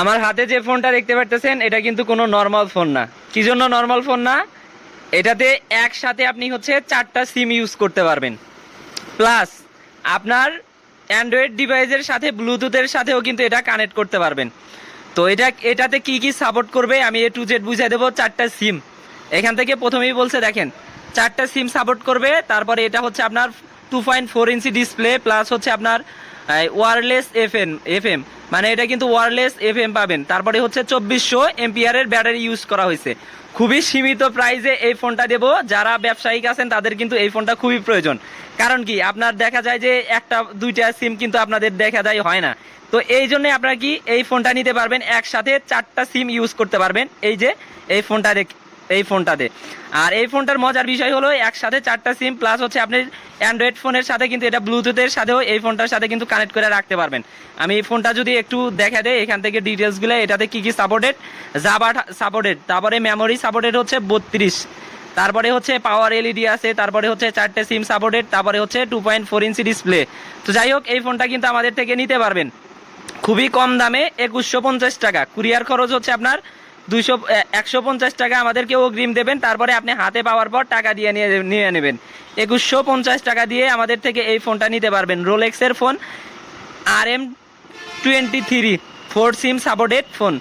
আমার হাতে যে ফোনটা দেখতে পারতেছেন, এটা কিন্তু কোনো নর্মাল ফোন না। কি জন্য নর্মাল ফোন না? এটাতে একসাথে আপনি হচ্ছে চারটা সিম ইউজ করতে পারবেন। প্লাস আপনার অ্যান্ড্রয়েড ডিভাইসের সাথে ব্লুটুথের সাথেও কিন্তু এটা কানেক্ট করতে পারবেন। তো এটা, এটাতে কি কি সাপোর্ট করবে, আমি এ টু জেড বুঝিয়ে দেবো, চারটা সিম এখান থেকে প্রথমেই বলছে, দেখেন, চারটা সিম সাপোর্ট করবে, তারপরে এটা হচ্ছে আপনার two point four inch display plus হচ্ছে আপনার wireless F M F M মানে এটা কিন্তু ওয়ারলেস এফ এম পাবেন। তারপরে হচ্ছে চব্বিশশো এমপিআরের ব্যাটারি ইউজ করা হয়েছে। খুবই সীমিত প্রাইসে এই ফোনটা দেবো। যারা ব্যবসায়িক আছেন, তাদের কিন্তু এই ফোনটা খুবই প্রয়োজন। কারণ কি, আপনার দেখা যায় যে একটা, দুইটা সিম কিন্তু আপনাদের দেখা যায় হয় না। তো এই জন্য আপনারা কি এই ফোনটা নিতে পারবেন, একসাথে চারটা সিম ইউজ করতে পারবেন। এই যে, এই ফোনটা এই ফোনটাতে আর এই ফোনটার মজার বিষয় হলো, একসাথে চারটা সিম প্লাস হচ্ছে আপনি অ্যান্ড্রয়েড ফোনের সাথে কিন্তু এটা ব্লুটুথের সাথেও এই ফোনটার সাথে কিন্তু কানেক্ট করে রাখতে পারবেন। আমি এই ফোনটা যদি একটু দেখা দেয় এখান থেকে ডিটেলসগুলো এটাতে কী কী সাপোর্টেড জাবা সাপোর্টেড তারপরে মেমোরি সাপোর্টেড হচ্ছে বত্রিশ। তারপরে হচ্ছে পাওয়ার এলইডি আছে, তারপরে হচ্ছে চারটে সিম সাপোর্টেড তারপরে হচ্ছে two point four inch display তো যাই হোক, এই ফোনটা কিন্তু আমাদের থেকে নিতে পারবেন। খুবই কম দামে একুশশো পঞ্চাশ টাকা। কুরিয়ার খরচ হচ্ছে আপনার দুইশো একশো পঞ্চাশ টাকা আমাদেরকে অগ্রিম দেবেন, তারপরে আপনি হাতে পাওয়ার পর টাকা দিয়ে নিয়ে নিয়ে নেবেন। একুশশো পঞ্চাশ টাকা দিয়ে আমাদের থেকে এই ফোনটা নিতে পারবেন, রোলেক্সের ফোন আর M twenty three, four SIM supported phone.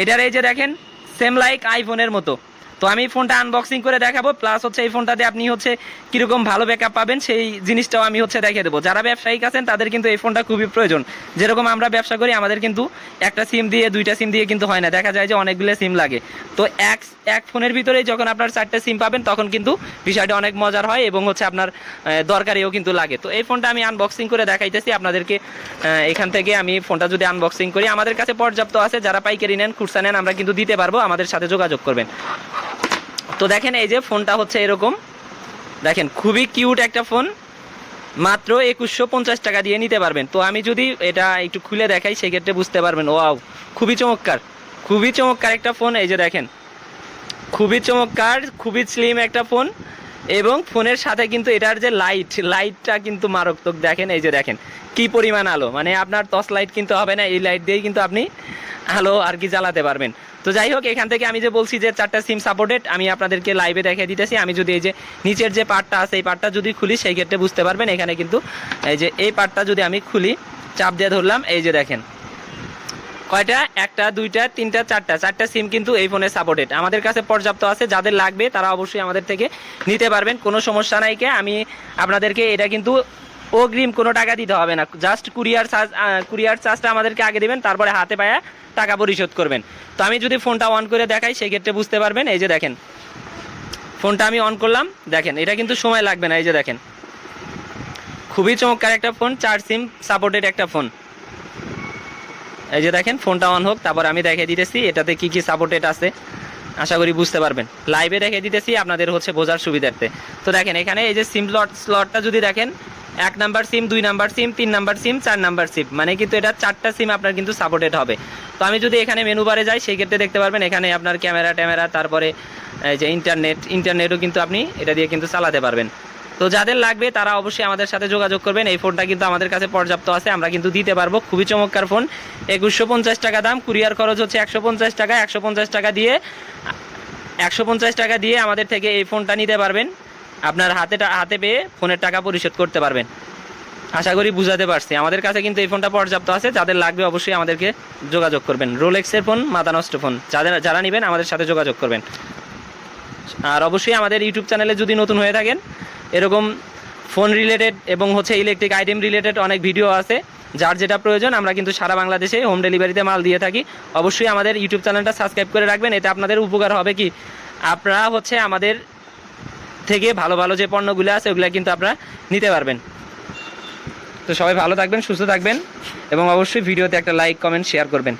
এটার এই যে দেখেন সেম লাইক আইফোনের মতো। তো আমি ফোনটা আনবক্সিং করে দেখাবো প্লাস হচ্ছে এই ফোনটাতে আপনি হচ্ছে কীরকম ভালো ব্যাকআপ পাবেন, সেই জিনিসটাও আমি হচ্ছে দেখিয়ে দেবো। যারা ব্যবসায়িক আছেন, তাদের কিন্তু এই ফোনটা খুবই প্রয়োজন। যেরকম আমরা ব্যবসা করি, আমাদের কিন্তু একটা সিম দিয়ে, দুইটা সিম দিয়ে কিন্তু হয় না। দেখা যায় যে অনেকগুলো সিম লাগে। তো এক এক ফোনের ভিতরেই যখন আপনার চারটে সিম পাবেন, তখন কিন্তু বিষয়টা অনেক মজার হয় এবং হচ্ছে আপনার দরকারিও কিন্তু লাগে। তো এই ফোনটা আমি আনবক্সিং করে দেখাইতেছি। আপনাদেরকে এখান থেকে আমি ফোনটা যদি আনবক্সিং করি, আমাদের কাছে পর্যাপ্ত আছে। যারা পাইকারি নেন, খুচরা নেন, আমরা কিন্তু দিতে পারব। আমাদের সাথে যোগাযোগ করবেন। তো দেখেন এই যে ফোনটা হচ্ছে এরকম। দেখেন, খুবই কিউট একটা ফোন। মাত্র একুশশো পঞ্চাশ টাকা দিয়ে নিতে পারবেন। তো আমি যদি এটা একটু খুলে দেখাই, সেক্ষেত্রে বুঝতে পারবেন, ওয়াও, খুবই চমৎকার। খুবই চমৎকার একটা ফোন, এই যে দেখেন। খুবই চমৎকার, খুবই স্লিম একটা ফোন। এবং ফোনের সাথে কিন্তু এটার যে লাইট লাইটটা কিন্তু মারাত্মক। দেখেন, এই যে দেখেন, কি পরিমাণ আলো। মানে আপনার টর্চ লাইট কিন্তু হবে না, এই লাইট দিয়েই কিন্তু আপনি আলো আর কি জ্বালাতে পারবেন। তো যাই হোক, এখান থেকে আমি যে বলছি যে চারটা সিম সাপোর্টেড আমি আপনাদেরকে লাইভে দেখিয়ে দিতেছি। আমি যদি এই যে নিচের যে পার্টটা আছে, এই পার্টটা যদি খুলি, সেই ক্ষেত্রে বুঝতে পারবেন, এখানে কিন্তু এই যে এই পার্টটা যদি আমি খুলি, চাপ দিয়ে ধরলাম, এই যে দেখেন কয়টা? একটা, দুইটা, তিনটা, চারটা। চারটা সিম কিন্তু এই ফোনে সাপোর্টেড আমাদের কাছে পর্যাপ্ত আছে, যাদের লাগবে তারা অবশ্যই আমাদের থেকে নিতে পারবেন, কোনো সমস্যা নাই কে। আমি আপনাদেরকে এটা কিন্তু অগ্রিম কোনো টাকা দিতে হবে না। জাস্ট কুরিয়ার চার্জ কুরিয়ার চার্জটা আমাদেরকে আগে দেবেন, তারপরে হাতে পায়া টাকা পরিশোধ করবেন। তো আমি যদি ফোনটা অন করে দেখাই, সেক্ষেত্রে বুঝতে পারবেন, এই যে দেখেন। ফোনটা আমি অন করলাম, দেখেন, এটা কিন্তু সময় লাগবে না, এই যে দেখেন। খুবই চমৎকার একটা ফোন চার সিম সাপোর্টেড একটা ফোন এই যে দেখেন, ফোনটা অন হোক, তারপর আমি দেখিয়ে দিতেছি, এটাতে কি কি সাপোর্টেড আছে। আশা করি বুঝতে পারবেন। লাইভে দেখে দিতেছি, আপনাদের হচ্ছে বোঝার সুবিধার্থে। তো দেখেন, এখানে এই যে সিম স্লট স্লটটা যদি দেখেন, এক নাম্বার সিম দুই নাম্বার সিম তিন নাম্বার সিম চার নাম্বার সিম মানে কিন্তু এটা চারটা সিম আপনার কিন্তু সাপোর্টেড হবে। তো আমি যদি এখানে মেনু বারে যাই, সেই ক্ষেত্রে দেখতে পারবেন, এখানে আপনার ক্যামেরা ট্যামেরা তারপরে এই যে ইন্টারনেট ইন্টারনেটও কিন্তু আপনি এটা দিয়ে কিন্তু চালাতে পারবেন। তো যাদের লাগবে তারা অবশ্যই আমাদের সাথে যোগাযোগ করবেন। এই ফোনটা কিন্তু আমাদের কাছে পর্যাপ্ত আছে, আমরা কিন্তু দিতে পারব। খুবই চমৎকার ফোন। একুশশো পঞ্চাশ টাকা দাম, কুরিয়ার খরচ হচ্ছে একশো পঞ্চাশ টাকা। একশো পঞ্চাশ টাকা দিয়ে, একশো পঞ্চাশ টাকা দিয়ে আমাদের থেকে এই ফোনটা নিতে পারবেন। আপনার হাতে হাতে পেয়ে ফোনের টাকা পরিশোধ করতে পারবেন। আশা করি বুঝাতে পারছি। আমাদের কাছে কিন্তু এই ফোনটা পর্যাপ্ত আছে। যাদের লাগবে অবশ্যই আমাদেরকে যোগাযোগ করবেন। রোলেক্সের ফোন মাথা নষ্ট ফোন। যাদের, যারা নেবেন আমাদের সাথে যোগাযোগ করবেন। আর অবশ্যই আমাদের ইউটিউব চ্যানেলে যদি নতুন হয়ে থাকেন এরকম ফোন রিলেটেড এবং হচ্ছে ইলেকট্রিক আইটেম রিলেটেড অনেক ভিডিও আছে। যার যেটা প্রয়োজন, আমরা কিন্তু সারা বাংলাদেশে হোম ডেলিভারিতে মাল দিয়ে থাকি। অবশ্যই আমাদের ইউটিউব চ্যানেলটা সাবস্ক্রাইব করে রাখবেন এতে আপনাদের উপকার হবে কি? আপনারা হচ্ছে আমাদের থেকে ভালো ভালো যে পণ্যগুলো আছে, ওগুলো কিন্তু আপনারা নিতে পারবেন। তো সবাই ভালো থাকবেন, সুস্থ থাকবেন এবং অবশ্যই ভিডিওতে একটা লাইক কমেন্ট শেয়ার করবেন।